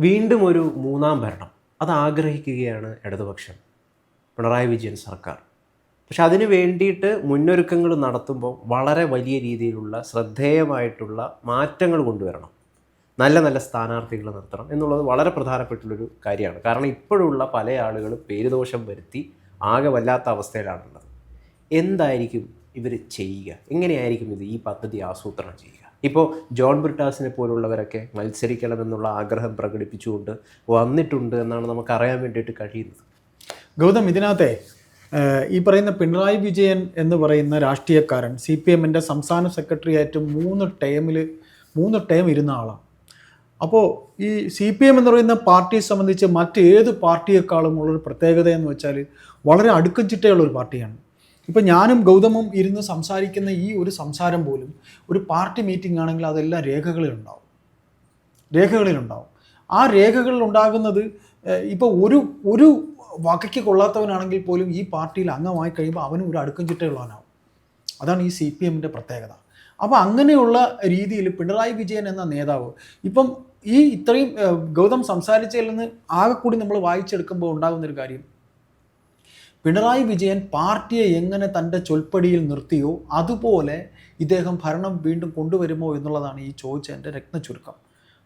വീണ്ടും ഒരു മൂന്നാം ഭരണം. അത് ആഗ്രഹിക്കുകയാണ് ഇടതുപക്ഷം പിണറായി വിജയൻ സർക്കാർ. പക്ഷെ അതിന് വേണ്ടിയിട്ട് മുന്നൊരുക്കങ്ങൾ നടത്തുമ്പോൾ വളരെ വലിയ രീതിയിലുള്ള ശ്രദ്ധേയമായിട്ടുള്ള മാറ്റങ്ങൾ കൊണ്ടുവരണം. നല്ല നല്ല സ്ഥാനാർത്ഥികൾ നിർത്തണം എന്നുള്ളത് വളരെ പ്രധാനപ്പെട്ടുള്ളൊരു കാര്യമാണ്. കാരണം ഇപ്പോഴുള്ള പല ആളുകളും പേരുദോഷം വരുത്തി ആകെ വല്ലാത്ത അവസ്ഥയിലാണുള്ളത്. എന്തായിരിക്കും ഇവർ ചെയ്യുക? എങ്ങനെയായിരിക്കും ഇത് ഈ പദ്ധതി ആസൂത്രണം ചെയ്യുക? ഇപ്പോൾ ജോൺ ബ്രിട്ടാസിനെ പോലുള്ളവരൊക്കെ മത്സരിക്കണമെന്നുള്ള ആഗ്രഹം പ്രകടിപ്പിച്ചുകൊണ്ട് വന്നിട്ടുണ്ട് എന്നാണ് നമുക്ക് അറിയാൻ വേണ്ടിയിട്ട് കഴിയുന്നത്. ഗൗതം ഇതിനകത്തെ ഈ പറയുന്ന പിണറായി വിജയൻ എന്ന് പറയുന്ന രാഷ്ട്രീയക്കാരൻ സി പി എമ്മിന്റെ സംസ്ഥാന സെക്രട്ടറി ആയിട്ട് മൂന്ന് ടേമിൽ മൂന്ന് ടേം ഇരുന്ന ആളാണ്. അപ്പോൾ ഈ സി പി എം എന്ന് പറയുന്ന പാർട്ടിയെ സംബന്ധിച്ച് മറ്റേത് പാർട്ടിയെക്കാളും ഉള്ളൊരു പ്രത്യേകത എന്ന് വെച്ചാൽ വളരെ അടുക്കം ചിട്ടയുള്ള ഒരു പാർട്ടിയാണ്. ഇപ്പം ഞാനും ഗൗതമും ഇരുന്ന് സംസാരിക്കുന്ന ഈ ഒരു സംസാരം പോലും ഒരു പാർട്ടി മീറ്റിംഗ് ആണെങ്കിൽ അതെല്ലാം രേഖകളിലുണ്ടാവും. രേഖകളിലുണ്ടാവും. ആ രേഖകളിൽ ഉണ്ടാകുന്നത് ഇപ്പോൾ ഒരു ഒരു വകയ്ക്ക് കൊള്ളാത്തവനാണെങ്കിൽ പോലും ഈ പാർട്ടിയിൽ അംഗമായി കഴിയുമ്പോൾ അവനും ഒരു അടുക്കം ചിട്ടയുള്ളവനാവും. അതാണ് ഈ സി പി എമ്മിന്റെ പ്രത്യേകത. അപ്പോൾ അങ്ങനെയുള്ള രീതിയിൽ പിണറായി വിജയൻ എന്ന നേതാവ് ഇപ്പം ഈ ഇത്രയും ഗൗതം സംസാരിച്ചതിൽ നിന്ന് ആകെക്കൂടി നമ്മൾ വായിച്ചെടുക്കുമ്പോൾ ഉണ്ടാകുന്നൊരു കാര്യം പിണറായി വിജയൻ പാർട്ടിയെ എങ്ങനെ തന്റെ ചൊൽപ്പടിയിൽ നിർത്തിയോ അതുപോലെ ഇദ്ദേഹം ഭരണം വീണ്ടും കൊണ്ടുവരുമോ എന്നുള്ളതാണ് ഈ ചോദിച്ച എന്റെ രത്ന ചുരുക്കം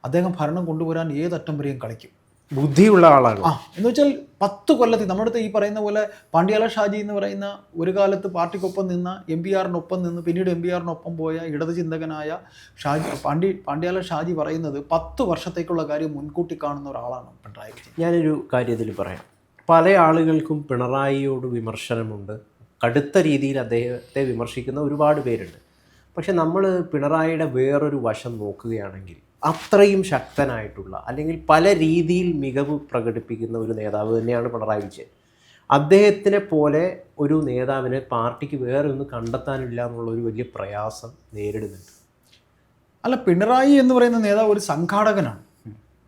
അദ്ദേഹം ഭരണം കൊണ്ടുവരാൻ ഏതറ്റം വരെയും കളിക്കും. ബുദ്ധിയുള്ള ആളാണ്. ആ എന്ന് വെച്ചാൽ പത്ത് കൊല്ലത്തിൽ നമ്മുടെ അടുത്ത് ഈ പറയുന്ന പോലെ പാണ്ഡ്യാല ഷാജി എന്ന് പറയുന്ന ഒരു കാലത്ത് പാർട്ടിക്കൊപ്പം നിന്ന എം പി ആറിനൊപ്പം നിന്ന് പിന്നീട് എം പി ആറിനൊപ്പം പോയ ഇടത് ചിന്തകനായ ഷാജി പാണ്ഡ്യ പാണ്ഡ്യാല ഷാജി പറയുന്നത് പത്ത് വർഷത്തേക്കുള്ള കാര്യം മുൻകൂട്ടി കാണുന്ന ഒരാളാണ് പിണറായി വിജയൻ. ഞാനൊരു കാര്യത്തിൽ പറയാം. പല ആളുകൾക്കും പിണറായിയോട് വിമർശനമുണ്ട്. കടുത്ത രീതിയിൽ അദ്ദേഹത്തെ വിമർശിക്കുന്ന ഒരുപാട് പേരുണ്ട്. പക്ഷെ നമ്മൾ പിണറായിയുടെ വേറൊരു വശം നോക്കുകയാണെങ്കിൽ അത്രയും ശക്തനായിട്ടുള്ള അല്ലെങ്കിൽ പല രീതിയിൽ മികവ് പ്രകടിപ്പിക്കുന്ന ഒരു നേതാവ് തന്നെയാണ് പിണറായി വിജയൻ. അദ്ദേഹത്തിനെ പോലെ ഒരു നേതാവിനെ പാർട്ടിക്ക് വേറെ ഒന്നും കണ്ടെത്താനില്ല എന്നുള്ള ഒരു വലിയ പ്രയാസം നേരിടുന്നുണ്ട്. അല്ല പിണറായി എന്ന് പറയുന്ന നേതാവ് ഒരു സംഘാടകനാണ്.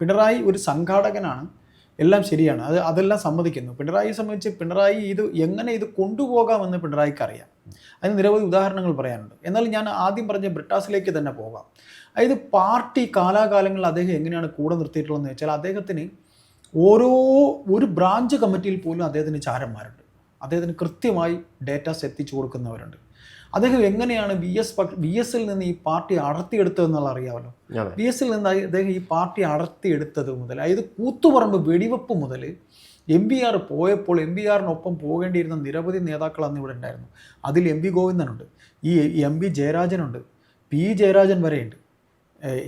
പിണറായി ഒരു സംഘാടകനാണ്. എല്ലാം ശരിയാണ്. അത് അതെല്ലാം സമ്മതിക്കുന്നു. പിണറായിയെ സംബന്ധിച്ച് പിണറായി ഇത് എങ്ങനെ ഇത് കൊണ്ടുപോകാമെന്ന് പിണറായിക്ക് അറിയാം. അതിന് നിരവധി ഉദാഹരണങ്ങൾ പറയാനുണ്ട്. എന്നാൽ ഞാൻ ആദ്യം പറഞ്ഞ ബ്രിട്ടാസിലേക്ക് തന്നെ പോകാം. അതായത് പാർട്ടി കാലാകാലങ്ങളിൽ അദ്ദേഹം എങ്ങനെയാണ് കൂടെ നിർത്തിയിട്ടുള്ളതെന്ന് വെച്ചാൽ അദ്ദേഹത്തിന് ഓരോ ഒരു ബ്രാഞ്ച് കമ്മിറ്റിയിൽ പോലും അദ്ദേഹത്തിന് ചാരന്മാരുണ്ട്. അദ്ദേഹത്തിന് കൃത്യമായി ഡേറ്റാസ് എത്തിച്ചു കൊടുക്കുന്നവരുണ്ട്. അദ്ദേഹം എങ്ങനെയാണ് ബി എസ് ബി എസിൽ നിന്ന് ഈ പാർട്ടി അടർത്തിയെടുത്തതെന്നുള്ള അറിയാമല്ലോ. ബി എസിൽ നിന്ന് അദ്ദേഹം ഈ പാർട്ടി അടർത്തിയെടുത്തത് മുതൽ അതായത് കൂത്തുപറമ്പ് വെടിവെപ്പ് മുതൽ എം ബി ആർ പോയപ്പോൾ എം ബി ആറിനൊപ്പം പോകേണ്ടിയിരുന്ന നിരവധി നേതാക്കൾ അന്ന് ഇവിടെ ഉണ്ടായിരുന്നു. അതിൽ എം വി ഗോവിന്ദനുണ്ട് ഈ എം ബി ജയരാജനുണ്ട് പി ജയരാജൻ വരെയുണ്ട്.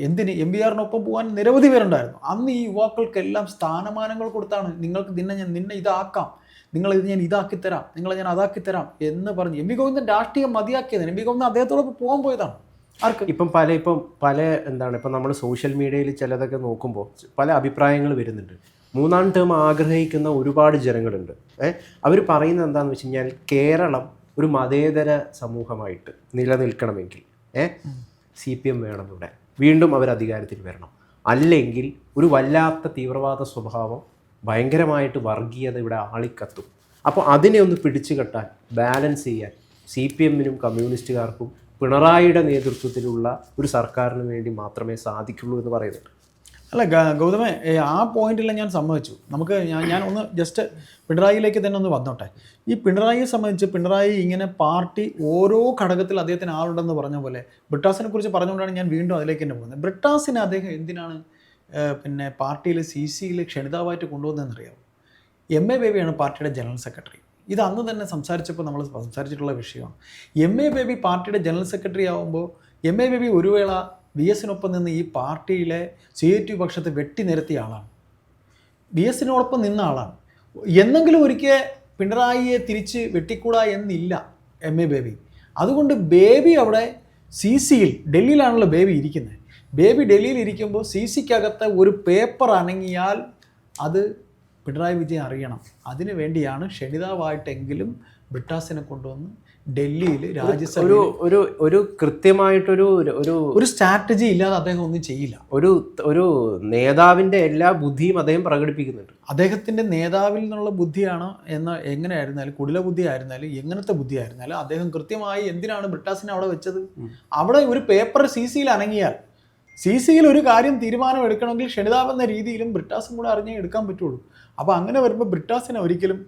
എന്തിന്? എം ബി ആറിനൊപ്പം പോകാൻ നിരവധി പേരുണ്ടായിരുന്നു. അന്ന് ഈ യുവാക്കൾക്കെല്ലാം സ്ഥാനമാനങ്ങൾ കൊടുത്താണ്. നിങ്ങൾക്ക് നിന്നെ ഞാൻ നിന്നെ ഇതാക്കാം. നിങ്ങൾ ഇത് ഞാൻ ഇതാക്കി തരാം നിങ്ങളെ ഞാൻ അതാക്കി തരാം എന്ന് പറഞ്ഞ് എം വി ഗോവിന്ദൻ രാഷ്ട്രീയം മതിയാക്കിയതാണ്. എം വി ഗോവിന്ദൻ അദ്ദേഹത്തോടൊപ്പം പോകാൻ പോയതാണ്. ആർക്ക്? ഇപ്പം പല ഇപ്പം പല എന്താണ് ഇപ്പം നമ്മൾ സോഷ്യൽ മീഡിയയിൽ ചിലതൊക്കെ നോക്കുമ്പോൾ പല അഭിപ്രായങ്ങൾ വരുന്നുണ്ട്. മൂന്നാം ടേം ആഗ്രഹിക്കുന്ന ഒരുപാട് ജനങ്ങളുണ്ട്. ഏഹ് അവർ പറയുന്നത് എന്താണെന്ന് വെച്ച് കഴിഞ്ഞാൽ കേരളം ഒരു മതേതര സമൂഹമായിട്ട് നിലനിൽക്കണമെങ്കിൽ ഏഹ് സി പി എം വേണം ഇവിടെ. വീണ്ടും അവർ അധികാരത്തിൽ വരണം. അല്ലെങ്കിൽ ഒരു വല്ലാത്ത തീവ്രവാദ സ്വഭാവം ഭയങ്കരമായിട്ട് വർഗീയത ഇവിടെ ആളിക്കത്തും. അപ്പോൾ അതിനെ ഒന്ന് പിടിച്ചു കെട്ടാൻ ബാലൻസ് ചെയ്യാൻ സി പി എമ്മിനും കമ്മ്യൂണിസ്റ്റുകാർക്കും പിണറായിയുടെ നേതൃത്വത്തിലുള്ള ഒരു സർക്കാരിന് വേണ്ടി മാത്രമേ സാധിക്കുള്ളൂ എന്ന് പറയുന്നുണ്ട്. അല്ല ഗൗതമേ ആ പോയിന്റിൽ ഞാൻ സമ്മതിച്ചു. നമുക്ക് ഞാൻ ഞാൻ ഒന്ന് ജസ്റ്റ് പിണറായിയിലേക്ക് തന്നെ ഒന്ന് വന്നോട്ടെ. ഈ പിണറായിയെ സംബന്ധിച്ച് പിണറായി ഇങ്ങനെ പാർട്ടി ഓരോ ഘടകത്തിൽ അദ്ദേഹത്തിന് ആളുണ്ടെന്ന് പറഞ്ഞ പോലെ ബ്രിട്ടാസിനെ കുറിച്ച് പറഞ്ഞുകൊണ്ടാണ് ഞാൻ വീണ്ടും അതിലേക്ക് തന്നെ പോകുന്നത്. ബ്രിട്ടാസിനെ അദ്ദേഹം എന്തിനാണ് പിന്നെ പാർട്ടിയിൽ സി സിയിൽ ക്ഷണിതാവായിട്ട് കൊണ്ടുവന്നതെന്നറിയാമോ എം എ ബേബിയാണ് പാർട്ടിയുടെ ജനറൽ സെക്രട്ടറി. ഇത് അന്ന് തന്നെ സംസാരിച്ചപ്പോൾ നമ്മൾ സംസാരിച്ചിട്ടുള്ള വിഷയമാണ്. എം എ ബേബി പാർട്ടിയുടെ ജനറൽ സെക്രട്ടറി ആകുമ്പോൾ എം എ ബേബി ഒരു വേള ബി എസിനൊപ്പം നിന്ന് ഈ പാർട്ടിയിലെ സി എ ടി പക്ഷത്തെ വെട്ടി നിരത്തിയ ആളാണ്. ബി എസിനോടൊപ്പം നിന്ന ആളാണ്. എന്നെങ്കിലും ഒരിക്കൽ പിണറായിയെ തിരിച്ച് വെട്ടിക്കൂടാ എന്നില്ല എം എ ബേബി അതുകൊണ്ട് ബേബി അവിടെ സി സിയിൽ ഡൽഹിയിലാണല്ലോ ബേബി ഇരിക്കുന്നത്. ബേബി ഡൽഹിയിൽ ഇരിക്കുമ്പോൾ സി സിക്കകത്ത് ഒരു പേപ്പർ അനങ്ങിയാൽ അത് പിണറായി വിജയൻ അറിയണം. അതിനു വേണ്ടിയാണ് ക്ഷണിതാവായിട്ടെങ്കിലും ബ്രിട്ടാസിനെ കൊണ്ടുവന്ന് ഡൽഹിയിൽ രാജ്യസഭ ഒരു ഒരു ഒരു കൃത്യമായിട്ടൊരു ഒരു ഒരു സ്ട്രാറ്റജി ഇല്ലാതെ അദ്ദേഹം ഒന്നും ചെയ്യില്ല. ഒരു ഒരു നേതാവിന്റെ എല്ലാ ബുദ്ധിയും അദ്ദേഹം പ്രകടിപ്പിക്കുന്നുണ്ട്. അദ്ദേഹത്തിന്റെ നേതാവിൽ നിന്നുള്ള ബുദ്ധിയാണ് എന്ന എങ്ങനെയായിരുന്നാലും കുടില ബുദ്ധി ആയിരുന്നാലും എങ്ങനത്തെ ബുദ്ധി ആയിരുന്നാലും അദ്ദേഹം കൃത്യമായി എന്തിനാണ് ബ്രിട്ടാസിനെ അവിടെ വെച്ചത്? അവിടെ ഒരു പേപ്പർ സി സിയിൽ അനങ്ങിയാൽ സി സിയിൽ ഒരു കാര്യം തീരുമാനം എടുക്കണമെങ്കിൽ ക്ഷണിതാവ് എന്ന രീതിയിലും ബ്രിട്ടാസും കൂടെ അറിഞ്ഞേ എടുക്കാൻ പറ്റുള്ളൂ. അപ്പോൾ അങ്ങനെ വരുമ്പോൾ ബ്രിട്ടാസിനെ ഒരിക്കലും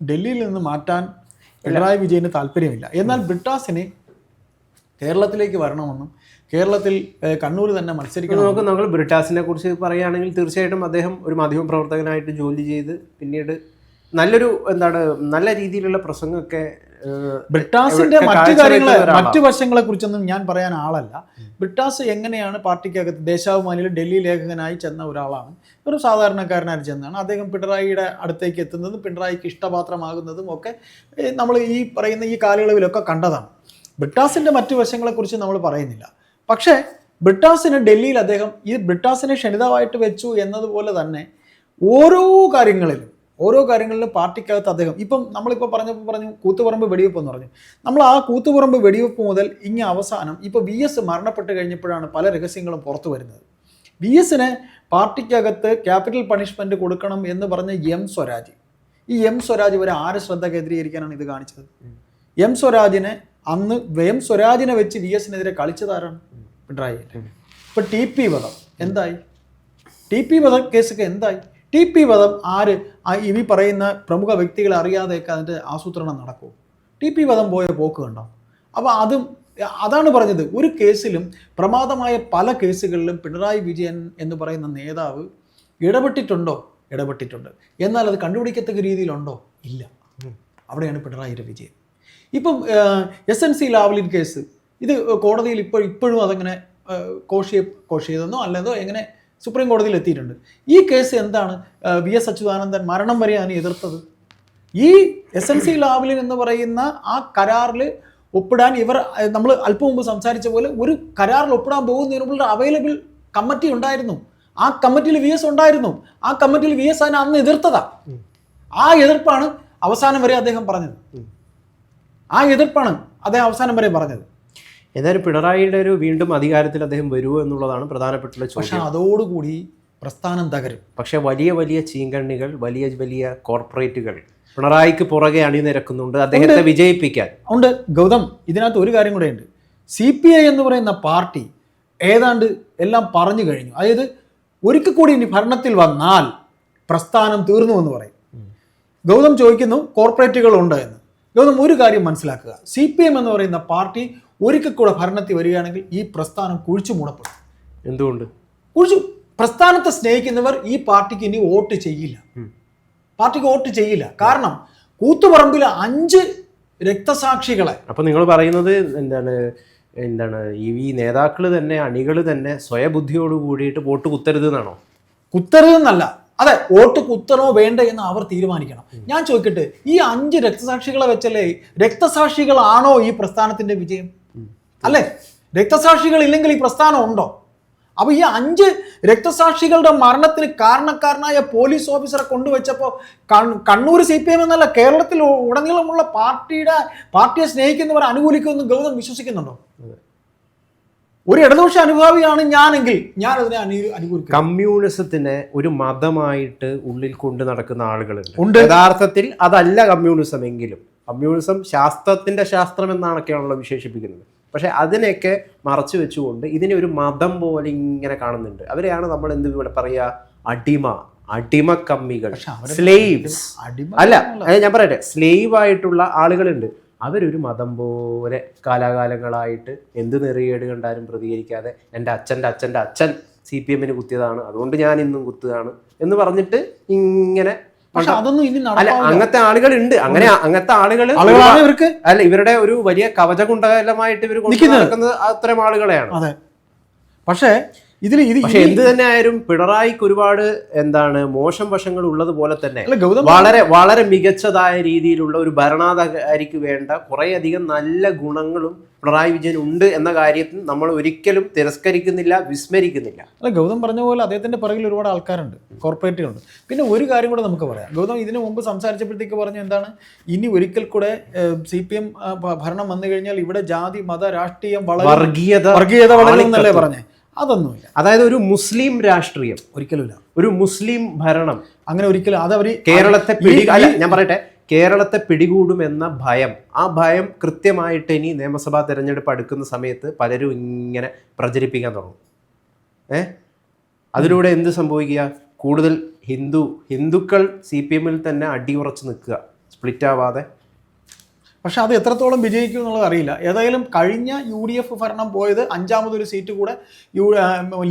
ഡൽഹിയിൽ നിന്ന് മാറ്റാൻ പിണറായി വിജയന് താല്പര്യമില്ല. എന്നാൽ ബ്രിട്ടാസിനെ കേരളത്തിലേക്ക് വരണമെന്നും കേരളത്തിൽ കണ്ണൂർ തന്നെ മത്സരിക്കണം നമുക്ക് നമ്മൾ ബ്രിട്ടാസിനെ കുറിച്ച് പറയുകയാണെങ്കിൽ തീർച്ചയായിട്ടും അദ്ദേഹം ഒരു മാധ്യമ പ്രവർത്തകനായിട്ട് ജോലി ചെയ്ത് പിന്നീട് നല്ലൊരു എന്താണ് നല്ല രീതിയിലുള്ള പ്രസംഗമൊക്കെ ബ്രിട്ടാസിന്റെ മറ്റു കാര്യങ്ങളെ. മറ്റു വശങ്ങളെ കുറിച്ചൊന്നും ഞാൻ പറയാൻ ആളല്ല. ബ്രിട്ടാസ് എങ്ങനെയാണ് പാർട്ടിക്കകത്ത് ദേശാഭിമാനിയിൽ ഡൽഹി ലേഖകനായി ചെന്ന ഒരാളാണ്. ഒരു സാധാരണക്കാരനായി ചെന്നാണ് അദ്ദേഹം പിണറായിയുടെ അടുത്തേക്ക് എത്തുന്നതും പിണറായിക്ക് ഇഷ്ടപാത്രമാകുന്നതും ഒക്കെ നമ്മൾ ഈ പറയുന്ന ഈ കാലയളവിലൊക്കെ കണ്ടതാണ്. ബ്രിട്ടാസിന്റെ മറ്റു വശങ്ങളെക്കുറിച്ച് നമ്മൾ പറയുന്നില്ല. പക്ഷേ ബ്രിട്ടാസിന് ഡൽഹിയിൽ അദ്ദേഹം ഈ ബ്രിട്ടാസിനെ ക്ഷണിതമായിട്ട് വെച്ചു എന്നതുപോലെ തന്നെ ഓരോ കാര്യങ്ങളിലും ഓരോ കാര്യങ്ങളിലും പാർട്ടിക്കകത്ത് അദ്ദേഹം ഇപ്പം നമ്മളിപ്പോൾ പറഞ്ഞപ്പോൾ പറഞ്ഞു കൂത്തുപറമ്പ് വെടിവെപ്പ് എന്ന് പറഞ്ഞു. നമ്മൾ ആ കൂത്തുപറമ്പ് വെടിവെപ്പ് മുതൽ ഇങ്ങ് അവസാനം ഇപ്പോൾ വി എസ് മരണപ്പെട്ട് കഴിഞ്ഞപ്പോഴാണ് പല രഹസ്യങ്ങളും പുറത്തു വരുന്നത്. വി എസിന് പാർട്ടിക്കകത്ത് ക്യാപിറ്റൽ പണിഷ്മെന്റ് കൊടുക്കണം എന്ന് പറഞ്ഞ എം സ്വരാജ്. ഈ എം സ്വരാജ് വരെ ആരെ ശ്രദ്ധ കേന്ദ്രീകരിക്കാനാണ് ഇത് കാണിച്ചത്? എം സ്വരാജിനെ അന്ന് എം സ്വരാജിനെ വെച്ച് വി എസിനെതിരെ കളിച്ചതാരാണ് പിണറായി ഇപ്പം ടി പി വധം എന്തായി? ടി പി വധ കേസൊക്കെ എന്തായി? ടി പി വധം ആര്? ഇനി ഈ പറയുന്ന പ്രമുഖ വ്യക്തികളെ അറിയാതെയൊക്കെ അതിന്റെ ആസൂത്രണം നടക്കും ടി പി വധം പോയ പോക്ക് കണ്ടോ? അപ്പോൾ അതും അതാണ് പറഞ്ഞത്. ഒരു കേസിലും പ്രമാദമായ പല കേസുകളിലും പിണറായി വിജയൻ എന്ന് പറയുന്ന നേതാവ് ഇടപെട്ടിട്ടുണ്ടോ? ഇടപെട്ടിട്ടുണ്ട്. എന്നാൽ അത് കണ്ടുപിടിക്കത്തക്ക രീതിയിലുണ്ടോ? ഇല്ല. അവിടെയാണ് പിണറായിയുടെ വിജയൻ. ഇപ്പം S N C Lavalin case. ഇത് കോടതിയിൽ ഇപ്പോൾ ഇപ്പോഴും അതങ്ങനെ കോഷിയെ കോഷ് ചെയ്തെന്നോ അല്ലെന്നോ എങ്ങനെ സുപ്രീം കോടതിയിൽ എത്തിയിട്ടുണ്ട്. ഈ കേസ് എന്താണ്? വി എസ് അച്യുതാനന്ദൻ മരണം വരെയാണ് എതിർത്തത്. ഈ എസ് എൻ സി ലാവലിൻ എന്ന് പറയുന്ന ആ കരാറിൽ ഒപ്പിടാൻ ഇവർ നമ്മൾ അല്പം മുമ്പ് സംസാരിച്ച പോലെ ഒരു കരാറിൽ ഒപ്പിടാൻ പോകുന്നതിന് മുമ്പ് അവൈലബിൾ കമ്മിറ്റി ഉണ്ടായിരുന്നു. ആ കമ്മിറ്റിയിൽ വി എസ് ഉണ്ടായിരുന്നു. ആ കമ്മിറ്റിയിൽ വി എസ് അതിനെ അന്ന് എതിർത്തതാ. ആ എതിർപ്പാണ് അവസാനം വരെ അദ്ദേഹം പറഞ്ഞത്. ആ എതിർപ്പാണ് അദ്ദേഹം അവസാനം വരെ പറഞ്ഞത്. ഏതായാലും പിണറായിയുടെ ഒരു വീണ്ടും അധികാരത്തിൽ അദ്ദേഹം വരുമോ എന്നുള്ളതാണ് പ്രധാനപ്പെട്ടുള്ള പക്ഷേ അതോടുകൂടി പ്രസ്ഥാനം തകരും. പക്ഷേ വലിയ വലിയ ചീങ്കണ്ണികൾ വലിയ വലിയ കോർപ്പറേറ്റുകൾ പിണറായിക്ക് പുറകെ അണിനിരക്കുന്നുണ്ട്. അദ്ദേഹത്തെ വിജയിപ്പിക്കാൻ. ഉണ്ട്. ഗൗതം ഇതിനകത്ത് ഒരു കാര്യം കൂടെ ഉണ്ട്. സി പി ഐ എന്ന് പറയുന്ന പാർട്ടി ഏതാണ്ട് എല്ലാം പറഞ്ഞു കഴിഞ്ഞു. അതായത് ഒരിക്കൽ കൂടി ഇനി ഭരണത്തിൽ വന്നാൽ പ്രസ്ഥാനം തീർന്നു എന്ന് പറയും. ഗൗതം ചോദിക്കുന്നു കോർപ്പറേറ്റുകൾ ഉണ്ട് എന്ന്. ഗൗതം ഒരു കാര്യം മനസ്സിലാക്കുക. സി പി എം എന്ന് പറയുന്ന പാർട്ടി ഒരിക്കൽ കൂടെ ഭരണത്തിൽ വരികയാണെങ്കിൽ ഈ പ്രസ്ഥാനം കുഴിച്ചു മൂടപ്പെടും. എന്തുകൊണ്ട്? കുഴിച്ചു പ്രസ്ഥാനത്തെ സ്നേഹിക്കുന്നവർ ഈ പാർട്ടിക്ക് ഇനി വോട്ട് ചെയ്യില്ല. പാർട്ടിക്ക് വോട്ട് ചെയ്യില്ല. കാരണം കൂത്തുപറമ്പിൽ അഞ്ച് രക്തസാക്ഷികളെ അപ്പൊ നിങ്ങൾ പറയുന്നത് എന്താണ് എന്താണ് ഈ നേതാക്കൾ തന്നെ അണികൾ തന്നെ സ്വയബുദ്ധിയോട് കൂടിയിട്ട് വോട്ട് കുത്തരുത് എന്നാണോ? കുത്തരുതെന്നല്ല. അതെ വോട്ട് കുത്തണോ വേണ്ട എന്ന് അവർ തീരുമാനിക്കണം. ഞാൻ ചോദിക്കട്ടെ ഈ അഞ്ച് രക്തസാക്ഷികളെ വെച്ചല്ലേ രക്തസാക്ഷികളാണോ ഈ പ്രസ്ഥാനത്തിന്റെ വിജയം? അല്ലേ? രക്തസാക്ഷികൾ ഇല്ലെങ്കിൽ ഈ പ്രസ്ഥാനം ഉണ്ടോ? അപ്പൊ ഈ അഞ്ച് രക്തസാക്ഷികളുടെ മരണത്തിന് കാരണക്കാരനായ പോലീസ് ഓഫീസറെ കൊണ്ടുവച്ചപ്പോൾ കണ്ണൂർ സി പി എം എന്നല്ല കേരളത്തിൽ ഉടനീളമുള്ള പാർട്ടിയുടെ പാർട്ടിയെ സ്നേഹിക്കുന്നവർ അനുകൂലിക്കുമെന്ന് ഗൗതം വിശ്വസിക്കുന്നുണ്ടോ? ഒരു ഇടതുപക്ഷ അനുഭാവിയാണ് ഞാനെങ്കിൽ ഞാൻ അതിനെ അനു അനുകൂലിക്കും കമ്മ്യൂണിസത്തിനെ ഒരു മതമായിട്ട് ഉള്ളിൽ കൊണ്ട് നടക്കുന്ന ആളുകളുണ്ട്. ഉണ്ട്. യഥാർത്ഥത്തിൽ അതല്ല കമ്മ്യൂണിസം എങ്കിലും കമ്മ്യൂണിസം ശാസ്ത്രത്തിന്റെ ശാസ്ത്രം എന്നാണൊക്കെയാണല്ലോ വിശേഷിപ്പിക്കുന്നത്. പക്ഷെ അതിനെയൊക്കെ മറച്ചു വെച്ചുകൊണ്ട് ഇതിനെ ഒരു മതം പോലെ ഇങ്ങനെ കാണുന്നുണ്ട്. അവരെയാണ് നമ്മൾ എന്ത് ഇവിടെ പറയുക അടിമ അടിമ കമ്മികൾ സ്ലേവ്സ് അല്ല ഞാൻ പറയട്ടെ. സ്ലേവ് ആയിട്ടുള്ള ആളുകളുണ്ട്. അവരൊരു മതം പോലെ കാലാകാലങ്ങളായിട്ട് എന്ത് നെറിയേട് കണ്ടാലും പ്രതികരിക്കാതെ എന്റെ അച്ഛന്റെ അച്ഛന്റെ അച്ഛൻ സി പി എമ്മിന് കുത്തിയതാണ്. അതുകൊണ്ട് ഞാൻ ഇന്നും കുത്തുകയാണ് എന്ന് പറഞ്ഞിട്ട് ഇങ്ങനെ പക്ഷെ അതൊന്നും ഇനി അല്ല അങ്ങനത്തെ ആളുകളുണ്ട്. അങ്ങനെ അങ്ങനത്തെ ആളുകൾ ഇവർക്ക്? അല്ല ഇവരുടെ ഒരു വലിയ കവചകുണ്ടകലമായിട്ട് ഇവർ കൊണ്ടിരിക്കുന്നത് നടക്കുന്നത് അത്തരം ആളുകളെയാണ്. അതെ. പക്ഷേ ഇതിൽ ഇത് പക്ഷെ എന്ത് തന്നെ ആയാലും പിണറായിക്ക് ഒരുപാട് എന്താണ് മോശം വശങ്ങൾ ഉള്ളതുപോലെ തന്നെ വളരെ വളരെ മികച്ചതായ രീതിയിലുള്ള ഒരു ഭരണാധികാരിക്ക് വേണ്ട കുറേയധികം നല്ല ഗുണങ്ങളും പിണറായി വിജയൻ ഉണ്ട് എന്ന കാര്യത്തിൽ നമ്മൾ ഒരിക്കലും തിരസ്കരിക്കുന്നില്ല വിസ്മരിക്കുന്നില്ല. അല്ല ഗൗതം പറഞ്ഞ പോലെ അദ്ദേഹത്തിന്റെ പിറകിൽ ഒരുപാട് ആൾക്കാരുണ്ട് കോർപ്പറേറ്റുകളുണ്ട്. പിന്നെ ഒരു കാര്യം കൂടെ നമുക്ക് പറയാം. ഗൗതം ഇതിനു മുമ്പ് സംസാരിച്ചപ്പോഴത്തേക്ക് പറഞ്ഞു എന്താണ് ഇനി ഒരിക്കൽ കൂടെ സി പി എം ഭരണം വന്നു കഴിഞ്ഞാൽ ഇവിടെ ജാതി മത രാഷ്ട്രീയം വളരെ. വർഗീയത വർഗീയത വളരെ എന്നല്ലേ പറഞ്ഞേ? അതൊന്നുമില്ല. അതായത് ഒരു മുസ്ലിം രാഷ്ട്രീയം. ഒരിക്കലുമില്ല. ഒരു മുസ്ലിം ഭരണം. അങ്ങനെ ഒരിക്കലും അത് അവർ കേരളത്തെ പിടി അല്ല ഞാൻ പറയട്ടെ. കേരളത്തെ പിടികൂടുമെന്ന ഭയം ആ ഭയം കൃത്യമായിട്ട് ഇനി നിയമസഭാ തെരഞ്ഞെടുപ്പ് അടുക്കുന്ന സമയത്ത് പലരും ഇങ്ങനെ പ്രചരിപ്പിക്കാൻ തുടങ്ങും. ഏ? അതിലൂടെ എന്ത് സംഭവിക്കുക? കൂടുതൽ ഹിന്ദു ഹിന്ദുക്കൾ സി പി എമ്മിൽ തന്നെ അടിയുറച്ച് നിൽക്കുക. സ്പ്ലിറ്റ് ആവാതെ പക്ഷെ അത് എത്രത്തോളം വിജയിക്കും എന്നുള്ളത് അറിയില്ല. ഏതായാലും കഴിഞ്ഞ യു ഡി എഫ് ഭരണം പോയത് അഞ്ചാമതൊരു സീറ്റ് കൂടെ യു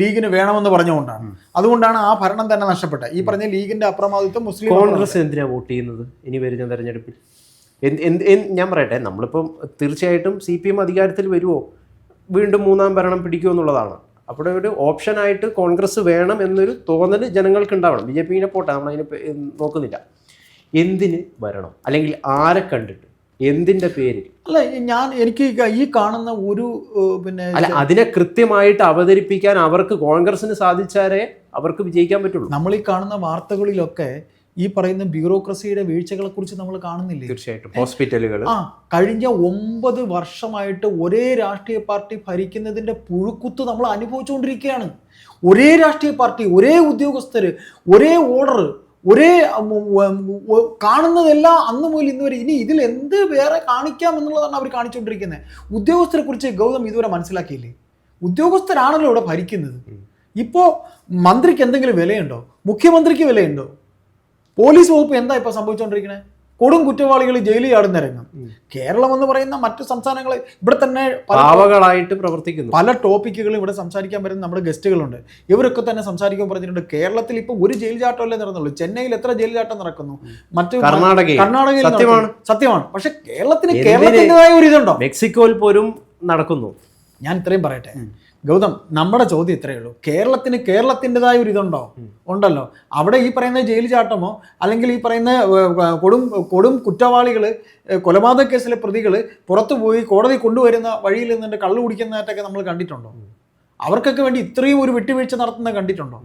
ലീഗിന് വേണമെന്ന് പറഞ്ഞുകൊണ്ടാണ്. അതുകൊണ്ടാണ് ആ ഭരണം തന്നെ നഷ്ടപ്പെട്ടത്. ഈ പറഞ്ഞ ലീഗിന്റെ അപ്രമാദിത്വം മുസ്ലിം കോൺഗ്രസ് എന്തിനാണ് വോട്ട് ചെയ്യുന്നത്? ഇനി വരുന്ന തെരഞ്ഞെടുപ്പിൽ. ഞാൻ പറയട്ടെ നമ്മളിപ്പം തീർച്ചയായിട്ടും സി പി എം അധികാരത്തിൽ വരുമോ വീണ്ടും മൂന്നാം ഭരണം പിടിക്കുമോ എന്നുള്ളതാണ്. അവിടെ ഒരു ഓപ്ഷനായിട്ട് കോൺഗ്രസ് വേണം എന്നൊരു തോന്നൽ ജനങ്ങൾക്ക് ഉണ്ടാവണം ബി ജെ പിനെ പോട്ടെ നമ്മളതിന് നോക്കുന്നില്ല. എന്തിന് വരണം? അല്ലെങ്കിൽ ആരെ കണ്ടിട്ട് എന്തിന്റെ പേരിൽ അല്ല ഞാൻ എനിക്ക് ഈ- ഈ കാണുന്ന ഒരു പിന്നെ അല്ല അതിനെ കൃത്യമായിട്ട് അവതരിപ്പിക്കാൻ അവർക്ക് കോൺഗ്രസിന് സാധിച്ചാലേ അവർക്ക് വിജയിക്കാൻ പറ്റുള്ളൂ. നമ്മൾ ഈ കാണുന്ന വാർത്തകളിലൊക്കെ ഈ പറയുന്ന ബ്യൂറോക്രസിയുടെ വീഴ്ചകളെ കുറിച്ച് നമ്മൾ കാണുന്നില്ലേ? തീർച്ചയായിട്ടും. ഹോസ്പിറ്റലുകൾ ആ കഴിഞ്ഞ ഒമ്പത് വർഷമായിട്ട് ഒരേ രാഷ്ട്രീയ പാർട്ടി ഭരിക്കുന്നതിന്റെ പുഴുക്കുത്ത് നമ്മൾ അനുഭവിച്ചുകൊണ്ടിരിക്കുകയാണ്. ഒരേ രാഷ്ട്രീയ പാർട്ടി ഒരേ ഉദ്യോഗസ്ഥര് ഒരേ ഓർഡർ ഒരേ കാണുന്നതെല്ലാം അന്ന് മുതൽ ഇന്ന് വരെ. ഇനി ഇതിൽ എന്ത് വേറെ കാണിക്കാം എന്നുള്ളതാണ് അവർ കാണിച്ചുകൊണ്ടിരിക്കുന്നത്. ഉദ്യോഗസ്ഥരെ കുറിച്ച് ഗൗതം ഇതുവരെ മനസ്സിലാക്കിയില്ലേ? ഉദ്യോഗസ്ഥരാണല്ലോ ഇവിടെ ഭരിക്കുന്നത്. ഇപ്പോൾ മന്ത്രിക്ക് എന്തെങ്കിലും വിലയുണ്ടോ? മുഖ്യമന്ത്രിക്ക് വിലയുണ്ടോ? പോലീസ് വകുപ്പ് എന്താ ഇപ്പോൾ സംഭവിച്ചുകൊണ്ടിരിക്കുന്നത് കൊടും കുറ്റവാളികൾ ജയിലിൽ രംഗം. കേരളം എന്ന് പറയുന്ന മറ്റു സംസ്ഥാനങ്ങൾ ഇവിടെ തന്നെ പല പാവകളായിട്ട് പ്രവർത്തിക്കുന്നു. പല ടോപ്പിക്കുകളും ഇവിടെ സംസാരിക്കാൻ വരുന്ന നമ്മുടെ ഗസ്റ്റുകളുണ്ട്. ഇവരൊക്കെ തന്നെ സംസാരിക്കാൻ പറഞ്ഞിട്ടുണ്ട് കേരളത്തിൽ ഇപ്പൊ ഒരു ജയിൽ ചാട്ടമല്ലേ നടന്നുള്ളൂ. ചെന്നൈയിൽ എത്ര ജയിൽ ചാട്ടം നടക്കുന്നു? മറ്റു കർണാടക കർണാടകയിൽ സത്യമാണ്. സത്യമാണ്. പക്ഷെ കേരളത്തിന്? കേരളത്തിന്റെതായ ഒരു ഇതുണ്ടോ? മെക്സിക്കോയിൽ പോലും നടക്കുന്നു. ഞാൻ ഇത്രയും പറയട്ടെ. ഗൗതം നമ്മുടെ ചോദ്യം ഇത്രയേ ഉള്ളൂ. കേരളത്തിന് കേരളത്തിന്റെതായ ഒരു ഇതുണ്ടോ? ഉണ്ടല്ലോ. അവിടെ ഈ പറയുന്ന ജയിൽ ചാട്ടമോ അല്ലെങ്കിൽ ഈ പറയുന്ന കൊടും കൊടും കുറ്റവാളികൾ കൊലപാതക കേസിലെ പ്രതികൾ പുറത്തു പോയി കോടതി കൊണ്ടുവരുന്ന വഴിയിൽ നിന്നിട്ട് കള്ളു കുടിക്കുന്നതായിട്ടൊക്കെ നമ്മൾ കണ്ടിട്ടുണ്ടോ? അവർക്കൊക്കെ വേണ്ടി ഇത്രയും ഒരു വിട്ടുവീഴ്ച നടത്തുന്നത് കണ്ടിട്ടുണ്ടോ?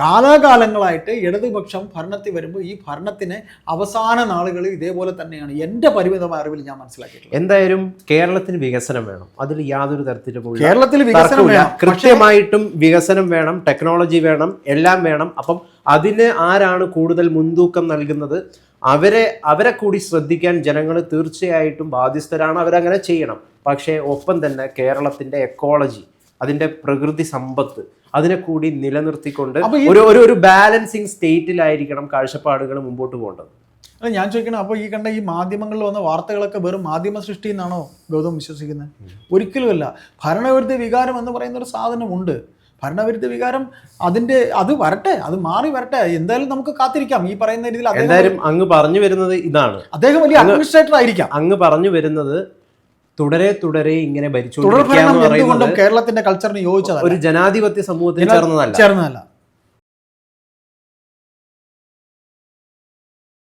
കാലാകാലങ്ങളായിട്ട് ഇടതുപക്ഷം ഭരണത്തിൽ വരുമ്പോൾ ഈ ഭരണത്തിന് അവസാന നാളുകളിൽ ഇതേപോലെ തന്നെയാണ്. എന്റെ പരിമിതമായ അറിവിൽ ഞാൻ മനസ്സിലാക്കിയിട്ടുള്ളത്. എന്തായാലും കേരളത്തിന് വികസനം വേണം. അതിൽ യാതൊരു തരത്തിലും കേരളത്തിൽ വികസനം വേണം. കൃത്യമായിട്ടും വികസനം വേണം ടെക്നോളജി വേണം എല്ലാം വേണം. അപ്പം അതിന് ആരാണ് കൂടുതൽ മുൻതൂക്കം നൽകുന്നത്? അവരെ അവരെ കൂടി ശ്രദ്ധിക്കാൻ ജനങ്ങൾ തീർച്ചയായിട്ടും ബാധ്യസ്ഥരാണ്. അവരങ്ങനെ ചെയ്യണം. പക്ഷേ ഒപ്പം തന്നെ കേരളത്തിന്റെ എക്കോളജി അതിന്റെ പ്രകൃതി സമ്പത്ത് അതിനെ കൂടി നിലനിർത്തിക്കൊണ്ട് ഒരു ഒരു ഒരു ബാലൻസിങ് സ്റ്റേറ്റിലായിരിക്കണം കാഴ്ചപ്പാടുകൾ മുമ്പോട്ട് പോകേണ്ടത്. അല്ല ഞാൻ ചോദിക്കണം അപ്പോൾ ഈ കണ്ട ഈ മാധ്യമങ്ങളിൽ വന്ന വാർത്തകളൊക്കെ വെറും മാധ്യമ സൃഷ്ടി എന്നാണോ ഗൗതം വിശ്വസിക്കുന്നത്? ഒരിക്കലുമല്ല ഭരണവിരുദ്ധ വികാരം എന്ന് പറയുന്ന ഒരു സാധനമുണ്ട് ഭരണവിരുദ്ധ വികാരം അതിന്റെ അത് വരട്ടെ അത് മാറി വരട്ടെ. എന്തായാലും നമുക്ക് കാത്തിരിക്കാം. ഈ പറയുന്ന രീതിയിൽ എന്തായാലും അങ്ങ് പറഞ്ഞു വരുന്നത് ഇതാണ്. അദ്ദേഹം വലിയ അഡ്മിനിസ്ട്രേറ്റർ ആയിരിക്കാം അങ്ങ് പറഞ്ഞു വരുന്നത് തുടരെ തുടരെ ഇങ്ങനെ എന്തുകൊണ്ടും കേരളത്തിന്റെ കൾച്ചറിന് യോജിച്ചതാണ് ഒരു ജനാധിപത്യ സമൂഹത്തിൽ ചേർന്നതല്ല. ചേർന്നതല്ല.